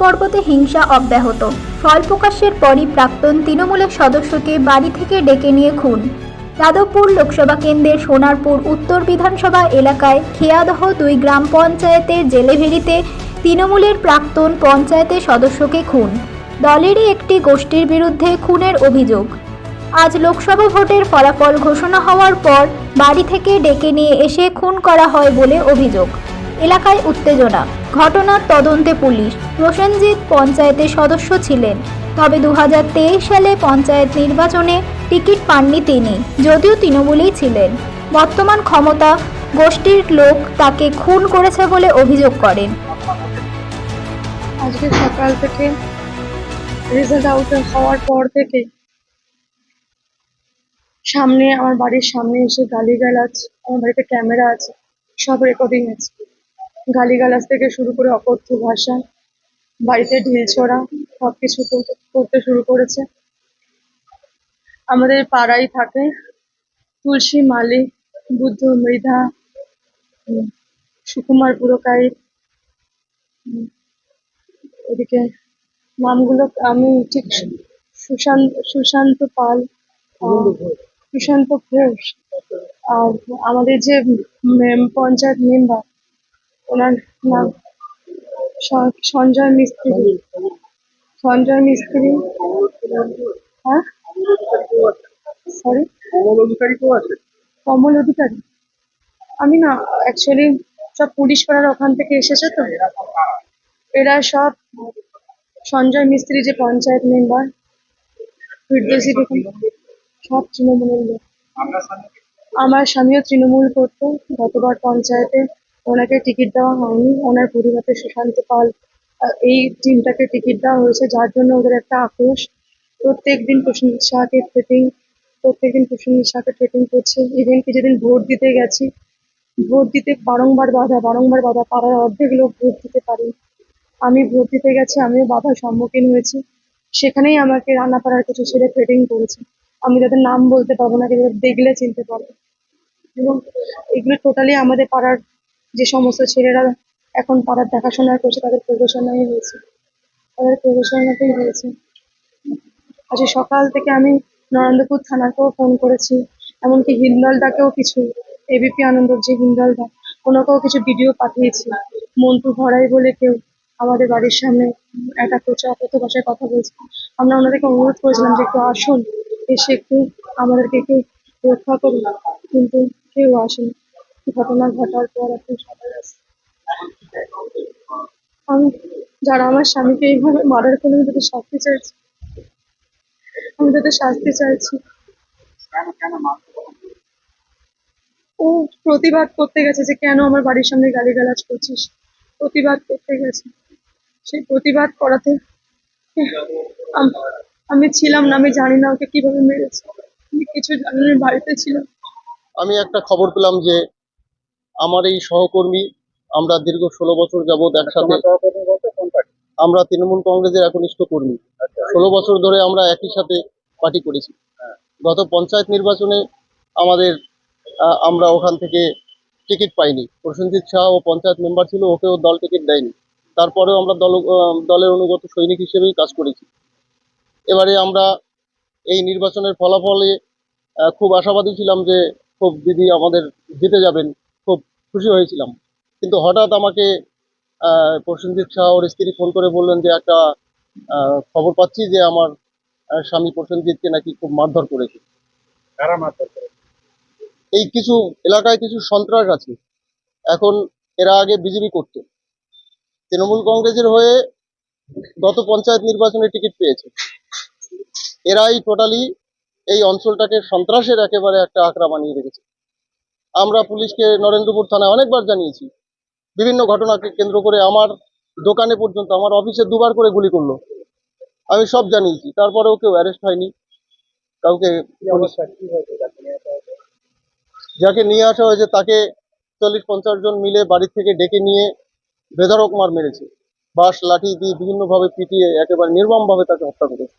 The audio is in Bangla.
পর্বতে হিংসা অব্যাহত। ফল প্রকাশের পরই প্রাক্তন তৃণমূলের সদস্যকে বাড়ি থেকে ডেকে নিয়ে খুন। যাদবপুর লোকসভা কেন্দ্রের সোনারপুর উত্তর বিধানসভা এলাকায় খেয়াদহ দুই গ্রাম পঞ্চায়েতের জেলেভেরিতে তৃণমূলের প্রাক্তন পঞ্চায়েতের সদস্যকে খুন। দলেরই একটি গোষ্ঠীর বিরুদ্ধে খুনের অভিযোগ। আজ লোকসভা ভোটের ফলাফল ঘোষণা হওয়ার পর বাড়ি থেকে ডেকে নিয়ে এসে খুন করা হয় বলে অভিযোগ। এলাকায় উত্তেজনা। ঘটনার তদন্তে পুলিশ, প্রসেনজিৎ পঞ্চায়েতের সদস্য ছিলেন। তবে দুহাজার তেইশ সালে পঞ্চায়েত নির্বাচনে টিকিট পাননি তিনি, যদিও তৃণমূলেই ছিলেন। বর্তমান ক্ষমতা, গোষ্ঠীর লোক তাকে খুন করেছে বলে অভিযোগ করেন। আজকে সকাল থেকে রেজাল্ট আউট হওয়ার পর থেকে সামনে, আমার বাড়ির সামনে এসে গালিগালাজ, আমার বাড়িতে ক্যামেরা আছে, সব রেকর্ডিং আছে। গালিগালাজ থেকে শুরু করে অকথ্য ভাষা বাড়িতে ঢিল ছোড়া সব কিছু করতে- শুরু করেছে। আমাদের পাড়ায় থাকে তুলসী মালিক বুদ্ধ মৃধা সুকুমার পুরকাইত উম, এদিকে নামগুলো আমি ঠিক সুশান্ত সুশান্ত পাল সুশান্ত ঘোষ আর আমাদের যে পঞ্চায়েত মেম্বার ওনার নাম সঞ্জয় মিস্ত্রি। সঞ্জয় মিস্ত্রি। হ্যাঁ? সরি কমল অধিকারী। কমল অধিকারী আমি না অ্যাকচুয়ালি সব পুলিশ পাড়ার ওখান থেকে এসেছে তো। এরা সব সঞ্জয় মিস্ত্রি যে পঞ্চায়েত মেম্বার সব তৃণমূলের লোক। আমার স্বামীও তৃণমূল করতো গতবার পঞ্চায়েতে। ওনাকে টিকিট দেওয়া হয়নি। ওনার পরিবারে সুশান্ত পাল এই টিমটাকে টিকিট দেওয়া হয়েছে, যার জন্য ওদের একটা আক্রোশ। প্রত্যেক দিন প্রসেনজিৎ শাহকে থ্রেটিং প্রত্যেক দিন প্রসেনজিৎ শাহকে থ্রেটিং করছে। ইভেন কি যেদিন ভোট দিতে গেছি। ভোট দিতে বারংবার বাধা বারংবার বাধা। পাড়ার অর্ধেক লোক ভোট দিতে পারে। আমি ভোট দিতে গেছি, আমিও বাধার সম্মুখীন হয়েছি। সেখানেই আমাকে রান্নাপাড়ার কিছু ছেলে থ্রেটিং করেছে। আমি তাদের নাম বলতে পারব না, কিন্তু দেখলে চিনতে পারব। এবং এগুলো টোটালি আমাদের পাড়ার যে সমস্ত ছেলেরা এখন পাড়ার দেখাশোনা করছে, তাদের প্রবেশনাই হয়েছে। তাদের প্রবেশনাতেই হয়েছে। আজকে সকাল থেকে আমি নরেন্দ্রপুর থানাকেও ফোন করেছি, এমনকি হিন্দলদাকেও কিছু এবিপি আনন্দর যে হিন্দলদা ওনাকেও কিছু ভিডিও পাঠিয়েছি। মন্টু ভরাই বলে কেউ আমাদের বাড়ির সামনে একটা করছে অপত ভাষায় কথা বলছে। আমরা ওনাদেরকে অনুরোধ করেছিলাম যে একটু আসুন, এসে একটু আমাদেরকে একটু রক্ষা করুন, কিন্তু কেউ আসেনি। ঘটনা ঘটার পর এখন সবাই আসে আমি যারা আমার স্বামীকে এইভাবে মারার কোনো তাদের শাস্তি চাইছি। আমি তাদের শাস্তি চাইছি। ও প্রতিবাদ করতে গেছে যে, কেন আমার বাড়ির সামনে গালিগালাজ করছিস? প্রতিবাদ করতে গেছে। সেই প্রতিবাদ করাতে আমি ছিলাম না, আমি জানি না ওকে কীভাবে মেরেছে। আমি কিছু জানি বাড়িতে ছিলাম। আমি একটা খবর পেলাম যে আমার এই সহকর্মী আমরা দীর্ঘ ষোলো বছর যাবৎ একসাথে কোন পার্টি? আমরা তৃণমূল কংগ্রেসের একনিষ্ঠ কর্মী। ষোলো বছর ধরে আমরা একই সাথে পার্টি করেছি। গত পঞ্চায়েত নির্বাচনে আমাদের আমরা ওখান থেকে টিকিট পাইনি। প্রসেনজিৎ শাহ ও পঞ্চায়েত মেম্বার ছিল ওকেও দল টিকিট দেয়নি। তারপরেও আমরা দল দলের অনুগত সৈনিক হিসেবেই কাজ করেছি। এবারে আমরা এই নির্বাচনের ফলাফলে খুব আশাবাদী ছিলাম যে খুব দিদি আমাদের জিতে যাবেন। খুশি হয়েছিলাম। কিন্তু হঠাৎ আমাকে প্রসেনজিৎ শাহ ওর স্ত্রী ফোন করে বললেন যে একটা খবর পাচ্ছি যে আমার স্বামী প্রসেনজিৎকে নাকি খুব মারধর করেছে। কারা মারধর করে এই কিছু এলাকায় কিছু সন্ত্রাস আছে। এখন এরা আগে বিজেপি করত। তৃণমূল কংগ্রেসের হয়ে গত পঞ্চায়েত নির্বাচনে টিকিট পেয়েছে। এরাই টোটালি এই অঞ্চলটাকে সন্ত্রাসের একেবারে একটা আঁকড়া বানিয়ে রেখেছে। আমরা পুলিশকে নরেন্দ্রপুর থানায় অনেকবার জানিয়েছি। বিভিন্ন ঘটনাকে কেন্দ্র করে আমার দোকানে পর্যন্ত আমার অফিসে দুবার করে গুলি করল। আমি সব জানিয়েছি তারপরেও কেউ অ্যারেস্ট হয়নি। কাউকে যাকে নিয়ে আসা হয়েছে? তাকে চল্লিশ পঞ্চাশ জন মিলে বাড়ি থেকে ডেকে নিয়ে বেধড়ক মার মেরেছে। বাঁশ লাঠি দিয়ে বিভিন্নভাবে পিটিয়ে একেবারে নির্মমভাবে তাকে হত্যা করেছে।